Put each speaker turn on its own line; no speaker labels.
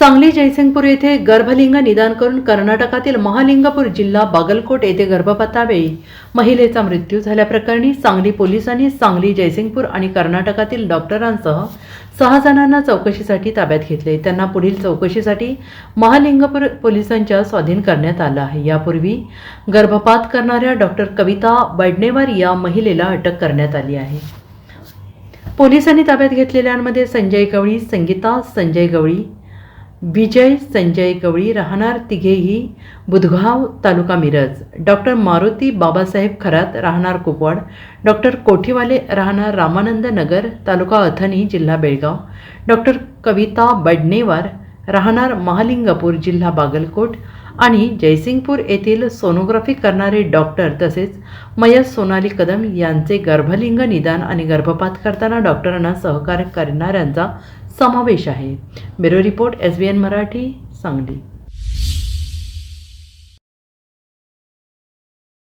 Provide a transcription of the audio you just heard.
सांगली जयसिंगपूर येथे गर्भलिंग निदान करून कर्नाटकातील महालिंगपूर जिल्हा बागलकोट येथे गर्भपातावेळी महिलेचा मृत्यू झाल्याप्रकरणी सांगली पोलिसांनी सांगली जयसिंगपूर आणि कर्नाटकातील डॉक्टरांसह सहा जणांना चौकशीसाठी ताब्यात घेतले. त्यांना पुढील चौकशीसाठी महालिंगपूर पोलिसांच्या स्वाधीन करण्यात आलं आहे. यापूर्वी गर्भपात करणाऱ्या डॉक्टर कविता बडनेवार या महिलेला अटक करण्यात आली आहे. पोलिसांनी ताब्यात घेतलेल्यांमध्ये संजय गवळी संगीता संजय गवळी विजय संजय गवळी राहणार तिघेही बुधगाव तालुका मिरज. डॉक्टर मारुती बाबासाहेब खरात राहणार कुपवाड. डॉक्टर कोठीवाले राहणार रामानंद नगर तालुका अथणी जिल्हा बेळगाव. डॉक्टर कविता बडनेवार राहणार महालिंगपूर जिल्हा बागलकोट आणि जयसिंगपूर येथील सोनोग्राफी करणारे डॉक्टर तसेच मयस सोनाली कदम यांचे गर्भलिंग निदान आणि गर्भपात करताना डॉक्टरांना सहकार्य करणाऱ्यांचा समावेश आहे. Bureau report S B N Marathi Sangli.